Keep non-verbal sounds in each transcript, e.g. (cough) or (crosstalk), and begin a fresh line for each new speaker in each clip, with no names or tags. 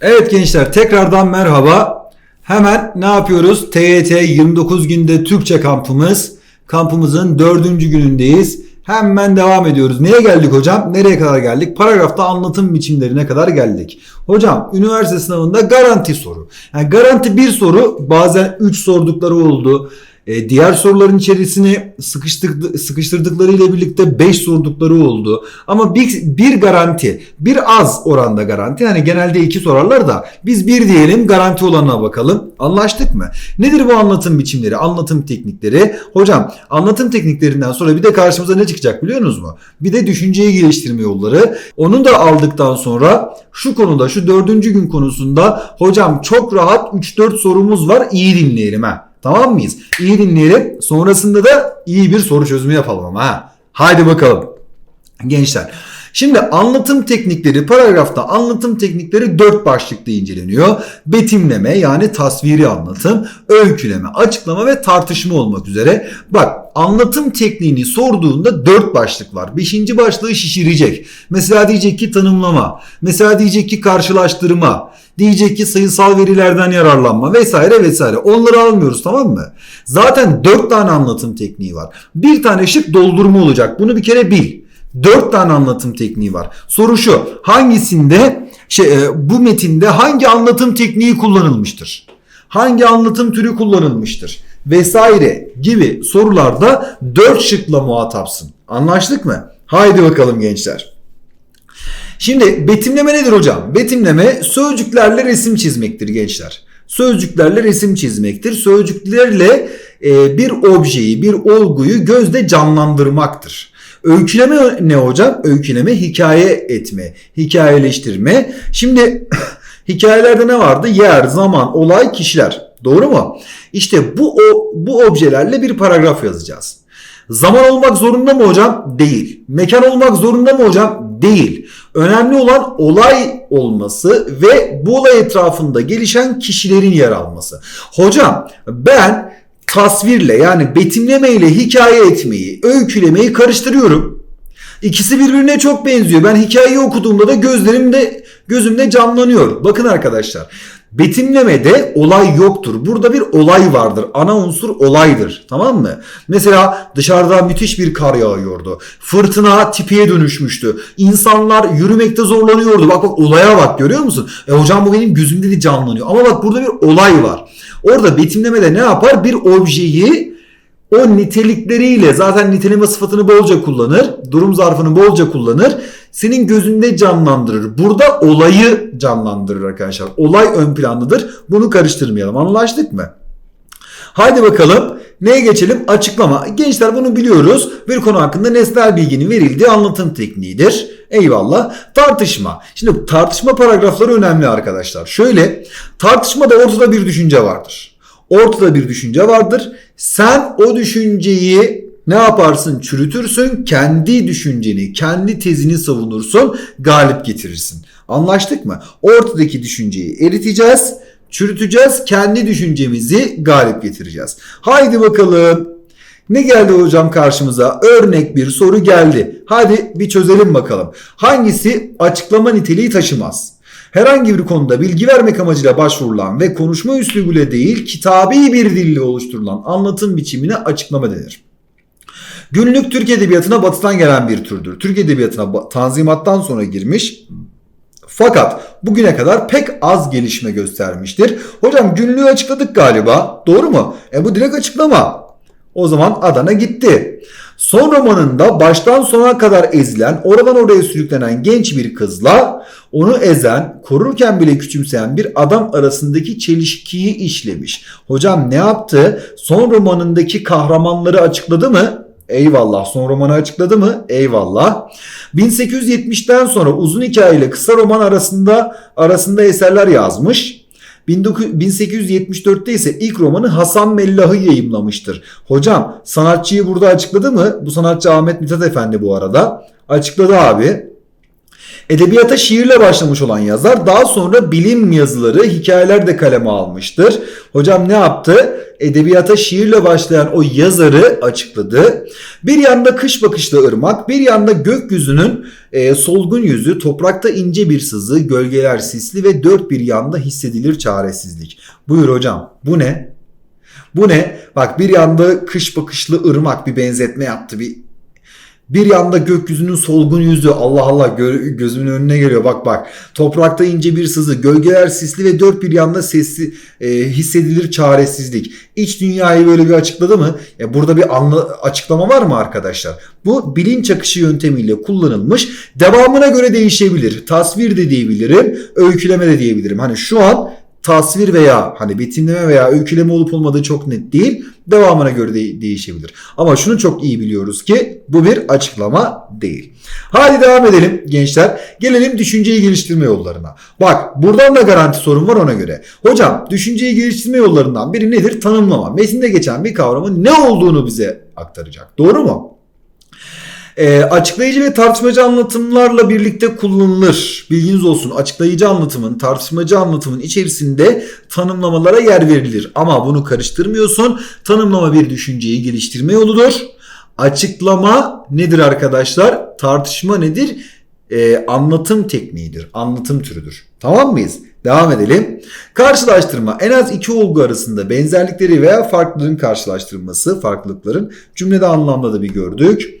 Evet gençler tekrardan merhaba. Hemen ne yapıyoruz? TYT 29 günde Türkçe kampımız. Kampımızın dördüncü günündeyiz. Hemen devam ediyoruz. Neye geldik hocam? Nereye kadar geldik? Paragrafta anlatım biçimlerine kadar geldik. Hocam üniversite sınavında garanti soru. Yani garanti bir soru bazen 3 sordukları oldu. E, diğer soruların içerisine sıkıştırdı, sıkıştırdıkları ile birlikte 5 sordukları oldu. Ama bir, bir garanti, bir az oranda garanti. Yani genelde 2 sorarlar da biz bir diyelim garanti olanına bakalım. Anlaştık mı? Nedir bu anlatım biçimleri, anlatım teknikleri? Hocam anlatım tekniklerinden sonra bir de karşımıza ne çıkacak biliyor musunuz mu? Bir de düşünceyi geliştirme yolları. Onu da aldıktan sonra şu konuda şu dördüncü gün konusunda hocam çok rahat 3-4 sorumuz var iyi dinleyelim ha. Tamam mıyız? İyi dinleyelim. Sonrasında da iyi bir soru çözümü yapalım ama ha. Haydi bakalım. Gençler. Şimdi anlatım teknikleri paragrafta anlatım teknikleri dört başlıkta inceleniyor. Betimleme yani tasviri anlatım, öyküleme, açıklama ve tartışma olmak üzere. Bak anlatım tekniğini sorduğunda dört başlık var. Beşinci başlığı şişirecek. Mesela diyecek ki tanımlama. Mesela diyecek ki karşılaştırma. Diyecek ki sayısal verilerden yararlanma vesaire vesaire. Onları almıyoruz tamam mı? Zaten dört tane anlatım tekniği var. Bir tane şık doldurma olacak. Bunu bir kere bil. Dört tane anlatım tekniği var. Soru şu. Hangisinde şey, e, bu metinde hangi anlatım tekniği kullanılmıştır? Hangi anlatım türü kullanılmıştır? Vesaire gibi sorularda dört şıkla muhatapsın. Anlaştık mı? Haydi bakalım gençler. Şimdi betimleme nedir hocam? Betimleme sözcüklerle resim çizmektir gençler. Sözcüklerle resim çizmektir. Sözcüklerle e, bir objeyi, bir olguyu gözde canlandırmaktır. Öyküleme ne hocam? Öyküleme hikaye etme, hikayeleştirme. Şimdi (clears throat) hikayelerde ne vardı? Yer, zaman, olay, kişiler. Doğru mu? İşte bu o, bu objelerle bir paragraf yazacağız. Zaman olmak zorunda mı hocam? Değil. Mekan olmak zorunda mı hocam? Değil. Önemli olan olay olması ve bu olay etrafında gelişen kişilerin yer alması. Hocam ben tasvirle yani betimlemeyle hikaye etmeyi, öykülemeyi karıştırıyorum. İkisi birbirine çok benziyor. Ben hikayeyi okuduğumda da gözlerimde gözümde canlanıyor. Bakın arkadaşlar. Betimlemede olay yoktur. Burada bir olay vardır. Ana unsur olaydır. Tamam mı? Mesela dışarıda müthiş bir kar yağıyordu. Fırtına tipiye dönüşmüştü. İnsanlar yürümekte zorlanıyordu. Bak bak olaya bak görüyor musun? E hocam bu benim gözümde de canlanıyor. Ama bak burada bir olay var. Orada betimlemede ne yapar? Bir objeyi o nitelikleriyle zaten niteleme sıfatını bolca kullanır. Durum zarfını bolca kullanır. Senin gözünde canlandırır. Burada olayı canlandırır arkadaşlar. Olay ön planlıdır. Bunu karıştırmayalım. Anlaştık mı? Haydi bakalım. Neye geçelim? Açıklama. Gençler bunu biliyoruz. Bir konu hakkında nesnel bilginin verildiği anlatım tekniğidir. Eyvallah. Tartışma. Şimdi tartışma paragrafları önemli arkadaşlar. Şöyle tartışmada ortada bir düşünce vardır. Ortada bir düşünce vardır. Sen o düşünceyi ne yaparsın? Çürütürsün. Kendi düşünceni, kendi tezini savunursun. Galip getirirsin. Anlaştık mı? Ortadaki düşünceyi eriteceğiz. Çürüteceğiz. Kendi düşüncemizi galip getireceğiz. Haydi bakalım. Ne geldi hocam karşımıza? Örnek bir soru geldi. Hadi bir çözelim bakalım. Hangisi açıklama niteliği taşımaz? Herhangi bir konuda bilgi vermek amacıyla başvurulan ve konuşma üslubuyla değil kitabi bir dille oluşturulan anlatım biçimine açıklama denir. Günlük Türk Edebiyatı'na batıdan gelen bir türdür. Türk Edebiyatı'na tanzimattan sonra girmiş fakat bugüne kadar pek az gelişme göstermiştir. Hocam günlüğü açıkladık galiba. Doğru mu? E bu direkt açıklama. O zaman Adana gitti. Son romanında baştan sona kadar ezilen, oradan oraya sürüklenen genç bir kızla onu ezen, korurken bile küçümseyen bir adam arasındaki çelişkiyi işlemiş. Hocam ne yaptı? Son romanındaki kahramanları açıkladı mı? Eyvallah. Son romanı açıkladı mı? Eyvallah. 1870'ten sonra uzun hikaye ile kısa roman arasında arasında eserler yazmış. 1874'te ise ilk romanı Hasan Mellah'ı yayımlamıştır. Hocam sanatçıyı burada açıkladı mı? Bu sanatçı Ahmet Mithat Efendi bu arada. Açıkladı abi. Edebiyata şiirle başlamış olan yazar daha sonra bilim yazıları, hikayeler de kaleme almıştır. Hocam ne yaptı? Edebiyata şiirle başlayan o yazarı açıkladı. Bir yanda kış bakışlı ırmak, bir yanda gökyüzünün e, solgun yüzü, toprakta ince bir sızı, gölgeler sisli ve dört bir yanda hissedilir çaresizlik. Buyur hocam bu ne? Bu ne? Bak bir yanda kış bakışlı ırmak bir benzetme yaptı. Bir bir yanda gökyüzünün solgun yüzü Allah Allah gö- gözümün önüne geliyor bak bak. Toprakta ince bir sızı, gölgeler sisli ve dört bir yanda sesli e, hissedilir çaresizlik. İç dünyayı böyle bir açıkladı mı? E, burada bir anla, açıklama var mı arkadaşlar? Bu bilinç akışı yöntemiyle kullanılmış. Devamına göre değişebilir. Tasvir de diyebilirim, öyküleme de diyebilirim. Hani şu an tasvir veya hani betimleme veya öyküleme olup olmadığı çok net değil. Devamına göre de değişebilir. Ama şunu çok iyi biliyoruz ki bu bir açıklama değil. Hadi devam edelim gençler. Gelelim düşünceyi geliştirme yollarına. Bak buradan da garanti sorun var ona göre. Hocam düşünceyi geliştirme yollarından biri nedir? Tanımlama. Metinde geçen bir kavramın ne olduğunu bize aktaracak. Doğru mu? E, açıklayıcı ve tartışmacı anlatımlarla birlikte kullanılır. Bilginiz olsun. Açıklayıcı anlatımın, tartışmacı anlatımın içerisinde tanımlamalara yer verilir. Ama bunu karıştırmıyorsun. Tanımlama bir düşünceyi geliştirme yoludur. Açıklama nedir arkadaşlar? Tartışma nedir? E, anlatım tekniğidir. Anlatım türüdür. Tamam mıyız? Devam edelim. Karşılaştırma en az iki olgu arasında benzerlikleri veya farklılığın karşılaştırılması, farklılıkların cümlede anlamda da bir gördük.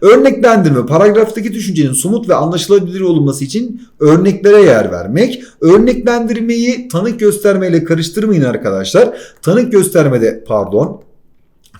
Örneklendirme paragraftaki düşüncenin somut ve anlaşılabilir olması için örneklere yer vermek. Örneklendirmeyi tanık göstermeyle karıştırmayın arkadaşlar. Tanık göstermede pardon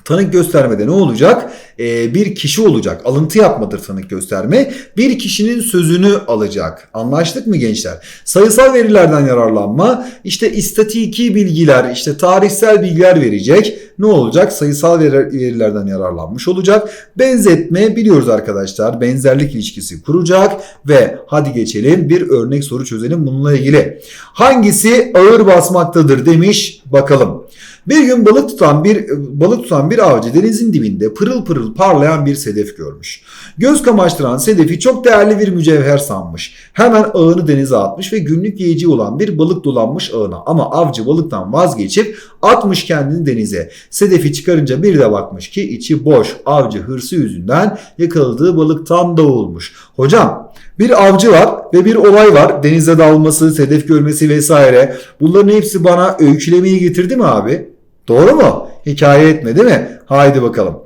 Tanık göstermede ne olacak? Ee, bir kişi olacak. Alıntı yapmadır tanık gösterme. Bir kişinin sözünü alacak. Anlaştık mı gençler? Sayısal verilerden yararlanma. işte istatiki bilgiler, işte tarihsel bilgiler verecek. Ne olacak? Sayısal verilerden yararlanmış olacak. Benzetme biliyoruz arkadaşlar. Benzerlik ilişkisi kuracak. Ve hadi geçelim bir örnek soru çözelim bununla ilgili. Hangisi ağır basmaktadır demiş bakalım. Bir gün balık tutan bir balık tutan bir avcı denizin dibinde pırıl pırıl parlayan bir sedef görmüş. Göz kamaştıran sedefi çok değerli bir mücevher sanmış. Hemen ağını denize atmış ve günlük yiyeceği olan bir balık dolanmış ağına. Ama avcı balıktan vazgeçip atmış kendini denize. Sedefi çıkarınca bir de bakmış ki içi boş. Avcı hırsı yüzünden yakaladığı balıktan doğulmuş. Hocam bir avcı var ve bir olay var. Denize dalması, sedef görmesi vesaire. Bunların hepsi bana öykülemeyi getirdi mi abi? Doğru mu? Hikaye etme değil mi? Haydi bakalım.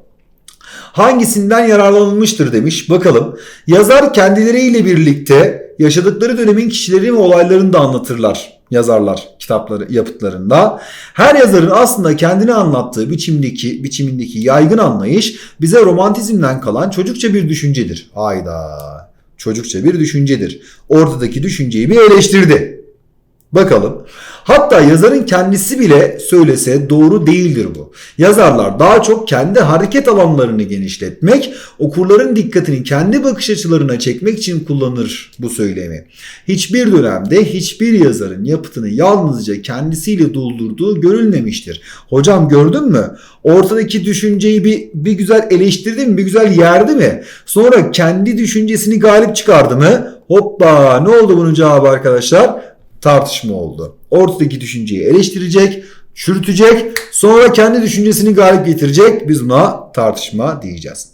Hangisinden yararlanılmıştır demiş. Bakalım. Yazar kendileriyle birlikte yaşadıkları dönemin kişileri ve olaylarını da anlatırlar yazarlar kitapları yapıtlarında. Her yazarın aslında kendini anlattığı biçimdeki biçimindeki yaygın anlayış bize romantizmden kalan çocukça bir düşüncedir. Hayda. Çocukça bir düşüncedir. Ortadaki düşünceyi bir eleştirdi. Bakalım. Hatta yazarın kendisi bile söylese doğru değildir bu. Yazarlar daha çok kendi hareket alanlarını genişletmek, okurların dikkatini kendi bakış açılarına çekmek için kullanır bu söylemi. Hiçbir dönemde hiçbir yazarın yapıtını yalnızca kendisiyle doldurduğu görülmemiştir. Hocam gördün mü? Ortadaki düşünceyi bir, bir güzel eleştirdi mi? Bir güzel yerdi mi? Sonra kendi düşüncesini galip çıkardı mı? Hoppa ne oldu bunun cevabı arkadaşlar? Tartışma oldu. Ortadaki düşünceyi eleştirecek, çürütecek, sonra kendi düşüncesini galip getirecek. Biz buna tartışma diyeceğiz.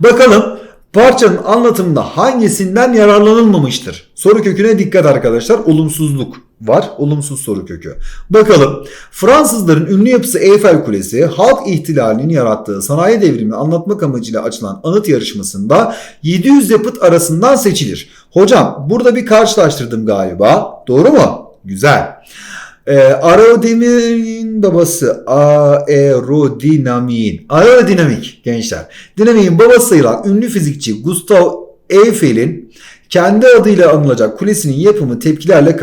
Bakalım parçanın anlatımında hangisinden yararlanılmamıştır? Soru köküne dikkat arkadaşlar. Olumsuzluk var. Olumsuz soru kökü. Bakalım Fransızların ünlü yapısı Eyfel Kulesi halk ihtilalinin yarattığı sanayi devrimini anlatmak amacıyla açılan anıt yarışmasında 700 yapıt arasından seçilir. Hocam burada bir karşılaştırdım galiba. Doğru mu? Güzel. E, aerodinamiğin babası aerodinamiğin aerodinamik gençler. Dinamiğin babası sayılan ünlü fizikçi Gustav Eiffel'in kendi adıyla anılacak kulesinin yapımı tepkilerle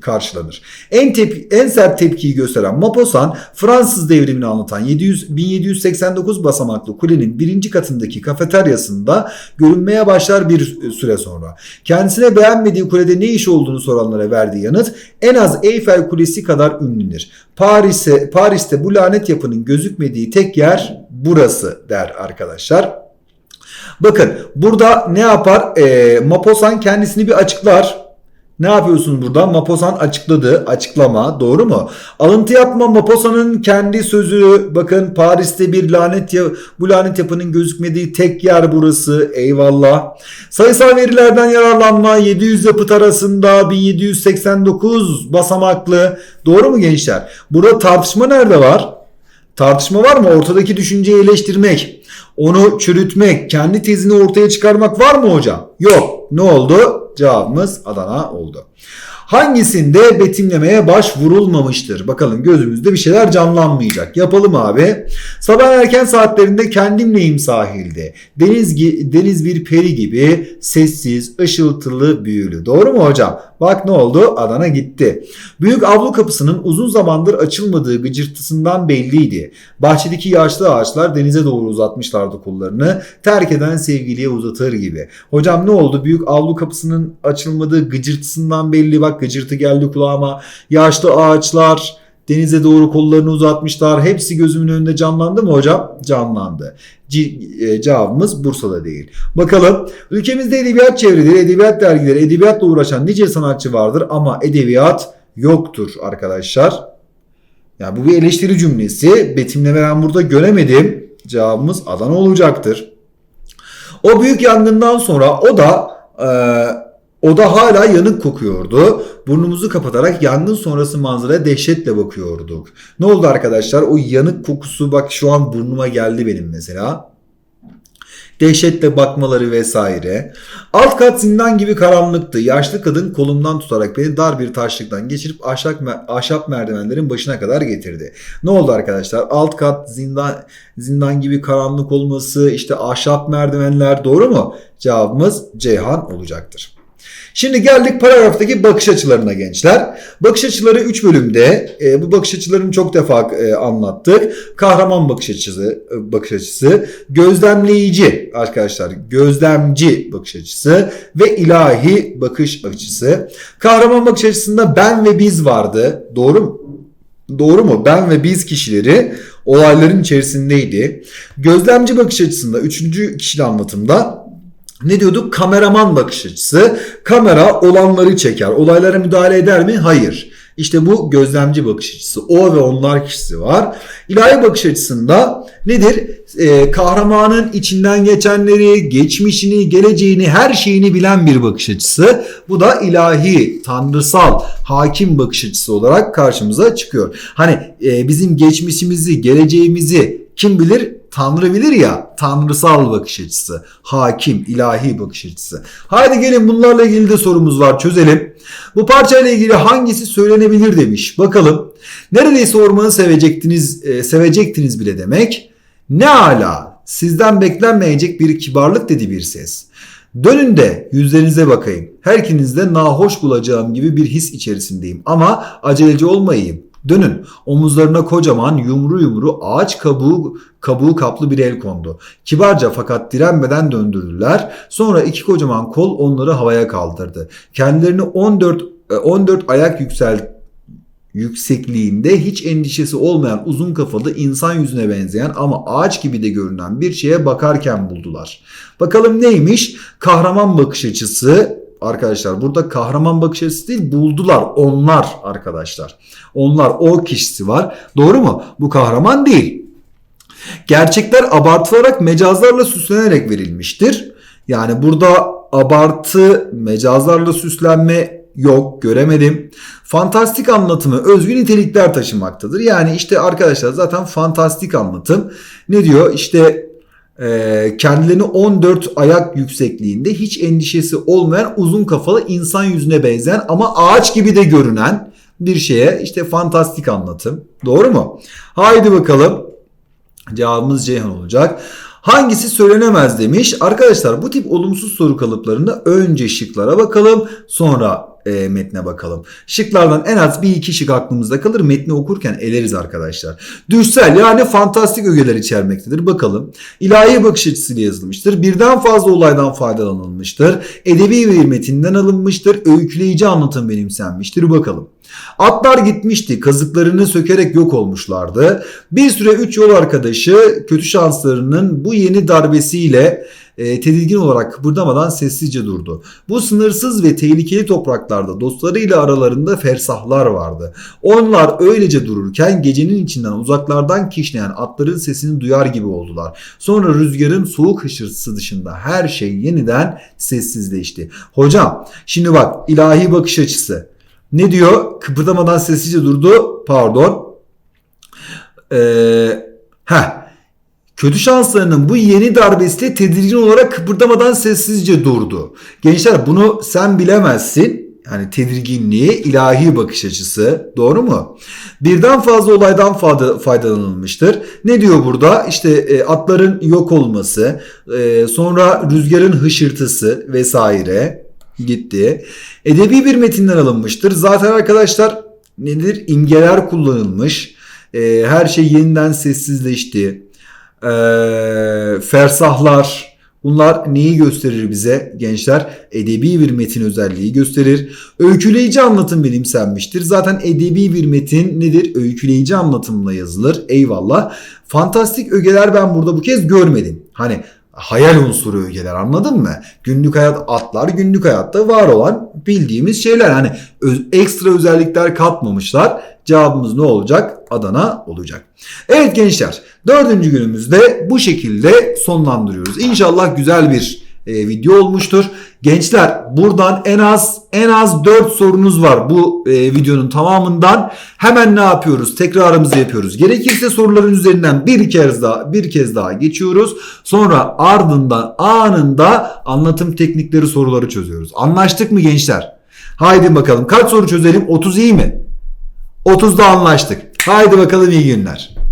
karşılanır. En, tep en sert tepkiyi gösteren Maupassant, Fransız devrimini anlatan 700, 1789 basamaklı kulenin birinci katındaki kafeteryasında görünmeye başlar bir süre sonra. Kendisine beğenmediği kulede ne iş olduğunu soranlara verdiği yanıt en az Eyfel Kulesi kadar ünlüdür. Paris'e, Paris'te bu lanet yapının gözükmediği tek yer burası der arkadaşlar. Bakın burada ne yapar? Ee, Maposan kendisini bir açıklar. Ne yapıyorsunuz burada? Maposan açıkladı. Açıklama. Doğru mu? Alıntı yapma. Maposa'nın kendi sözü. Bakın Paris'te bir lanet ya bu lanet yapının gözükmediği tek yer burası. Eyvallah. Sayısal verilerden yararlanma 700 yapıt arasında 1789 basamaklı. Doğru mu gençler? Burada tartışma nerede var? Tartışma var mı? Ortadaki düşünceyi eleştirmek, onu çürütmek, kendi tezini ortaya çıkarmak var mı hocam? Yok. Ne oldu? Cevabımız Adana oldu. Hangisinde betimlemeye başvurulmamıştır? Bakalım gözümüzde bir şeyler canlanmayacak. Yapalım abi. Sabah erken saatlerinde kendimleyim sahilde. Deniz, deniz bir peri gibi sessiz, ışıltılı, büyülü. Doğru mu hocam? Bak ne oldu? Adana gitti. Büyük avlu kapısının uzun zamandır açılmadığı gıcırtısından belliydi. Bahçedeki yaşlı ağaçlar denize doğru uzatmışlardı kollarını. Terk eden sevgiliye uzatır gibi. Hocam ne oldu? Büyük avlu kapısının açılmadığı gıcırtısından belli. Bak gıcırtı geldi kulağıma. Yaşlı ağaçlar denize doğru kollarını uzatmışlar. Hepsi gözümün önünde canlandı mı hocam? Canlandı. C- e, cevabımız Bursa'da değil. Bakalım ülkemizde edebiyat çevreleri, edebiyat dergileri, edebiyatla uğraşan nice sanatçı vardır ama edebiyat yoktur arkadaşlar. Yani bu bir eleştiri cümlesi. Betimleme ben burada göremedim. Cevabımız Adana olacaktır. O büyük yangından sonra o da e, o da hala yanık kokuyordu. Burnumuzu kapatarak yangın sonrası manzaraya dehşetle bakıyorduk. Ne oldu arkadaşlar? O yanık kokusu bak şu an burnuma geldi benim mesela. Dehşetle bakmaları vesaire. Alt kat zindan gibi karanlıktı. Yaşlı kadın kolumdan tutarak beni dar bir taşlıktan geçirip ahşap, ahşap merdivenlerin başına kadar getirdi. Ne oldu arkadaşlar? Alt kat zindan zindan gibi karanlık olması, işte ahşap merdivenler doğru mu? Cevabımız Ceyhan olacaktır. Şimdi geldik paragraftaki bakış açılarına gençler. Bakış açıları 3 bölümde. E, bu bakış açılarını çok defa e, anlattık. Kahraman bakış açısı, e, bakış açısı, gözlemleyici arkadaşlar, gözlemci bakış açısı ve ilahi bakış açısı. Kahraman bakış açısında ben ve biz vardı. Doğru mu? Doğru mu? Ben ve biz kişileri olayların içerisindeydi. Gözlemci bakış açısında üçüncü kişili anlatımda ne diyorduk? Kameraman bakış açısı. Kamera olanları çeker. Olaylara müdahale eder mi? Hayır. İşte bu gözlemci bakış açısı. O ve onlar kişisi var. İlahi bakış açısında nedir? Ee, kahramanın içinden geçenleri, geçmişini, geleceğini, her şeyini bilen bir bakış açısı. Bu da ilahi, tanrısal, hakim bakış açısı olarak karşımıza çıkıyor. Hani e, bizim geçmişimizi, geleceğimizi kim bilir? Tanrı bilir ya tanrısal bakış açısı, hakim, ilahi bakış açısı. Haydi gelin bunlarla ilgili de sorumuz var çözelim. Bu parçayla ilgili hangisi söylenebilir demiş. Bakalım. Neredeyse ormanı sevecektiniz, e, sevecektiniz bile demek. Ne ala sizden beklenmeyecek bir kibarlık dedi bir ses. Dönün de yüzlerinize bakayım. Her ikinizde nahoş bulacağım gibi bir his içerisindeyim. Ama aceleci olmayayım. Dönün. Omuzlarına kocaman yumru yumru ağaç kabuğu kabuğu kaplı bir el kondu. Kibarca fakat direnmeden döndürdüler. Sonra iki kocaman kol onları havaya kaldırdı. Kendilerini 14 14 ayak yüksel yüksekliğinde hiç endişesi olmayan uzun kafalı insan yüzüne benzeyen ama ağaç gibi de görünen bir şeye bakarken buldular. Bakalım neymiş? Kahraman bakış açısı arkadaşlar burada kahraman bakış açısı değil buldular onlar arkadaşlar. Onlar o kişisi var. Doğru mu? Bu kahraman değil. Gerçekler abartılarak mecazlarla süslenerek verilmiştir. Yani burada abartı, mecazlarla süslenme yok göremedim. Fantastik anlatımı özgü nitelikler taşımaktadır. Yani işte arkadaşlar zaten fantastik anlatım ne diyor? İşte e, kendilerini 14 ayak yüksekliğinde hiç endişesi olmayan uzun kafalı insan yüzüne benzeyen ama ağaç gibi de görünen bir şeye işte fantastik anlatım. Doğru mu? Haydi bakalım. Cevabımız Ceyhan olacak. Hangisi söylenemez demiş. Arkadaşlar bu tip olumsuz soru kalıplarında önce şıklara bakalım sonra e, metne bakalım. Şıklardan en az bir iki şık aklımızda kalır. Metni okurken eleriz arkadaşlar. Düşsel yani fantastik ögeler içermektedir. Bakalım. İlahi bakış açısıyla yazılmıştır. Birden fazla olaydan faydalanılmıştır. Edebi bir metinden alınmıştır. Öyküleyici anlatım benimsenmiştir. Bakalım. Atlar gitmişti. Kazıklarını sökerek yok olmuşlardı. Bir süre üç yol arkadaşı kötü şanslarının bu yeni darbesiyle e, tedirgin olarak kıpırdamadan sessizce durdu. Bu sınırsız ve tehlikeli topraklarda dostlarıyla aralarında fersahlar vardı. Onlar öylece dururken gecenin içinden uzaklardan kişneyen atların sesini duyar gibi oldular. Sonra rüzgarın soğuk hışırtısı dışında her şey yeniden sessizleşti. Hocam şimdi bak ilahi bakış açısı. Ne diyor? Kıpırdamadan sessizce durdu. Pardon. Ee, heh. Kötü şanslarının bu yeni darbesiyle tedirgin olarak kıpırdamadan sessizce durdu. Gençler bunu sen bilemezsin. Yani tedirginliği, ilahi bakış açısı. Doğru mu? Birden fazla olaydan fayda- faydalanılmıştır. Ne diyor burada? İşte e, atların yok olması, e, sonra rüzgarın hışırtısı vesaire gitti. Edebi bir metinden alınmıştır. Zaten arkadaşlar nedir? İmgeler kullanılmış. E, her şey yeniden sessizleşti. E, fersahlar bunlar neyi gösterir bize gençler? Edebi bir metin özelliği gösterir. Öyküleyici anlatım benimsenmiştir. Zaten edebi bir metin nedir? Öyküleyici anlatımla yazılır. Eyvallah. Fantastik ögeler ben burada bu kez görmedim. Hani hayal unsuru ögeler anladın mı? Günlük hayat atlar günlük hayatta var olan bildiğimiz şeyler. Hani öz- ekstra özellikler katmamışlar. Cevabımız ne olacak? Adana olacak. Evet gençler dördüncü günümüzde bu şekilde sonlandırıyoruz. İnşallah güzel bir e, video olmuştur. Gençler buradan en az en az 4 sorunuz var bu e, videonun tamamından. Hemen ne yapıyoruz? Tekrarımızı yapıyoruz. Gerekirse soruların üzerinden bir kez daha bir kez daha geçiyoruz. Sonra ardından anında anlatım teknikleri soruları çözüyoruz. Anlaştık mı gençler? Haydi bakalım kaç soru çözelim? 30 iyi mi? 30'da anlaştık. Haydi bakalım iyi günler.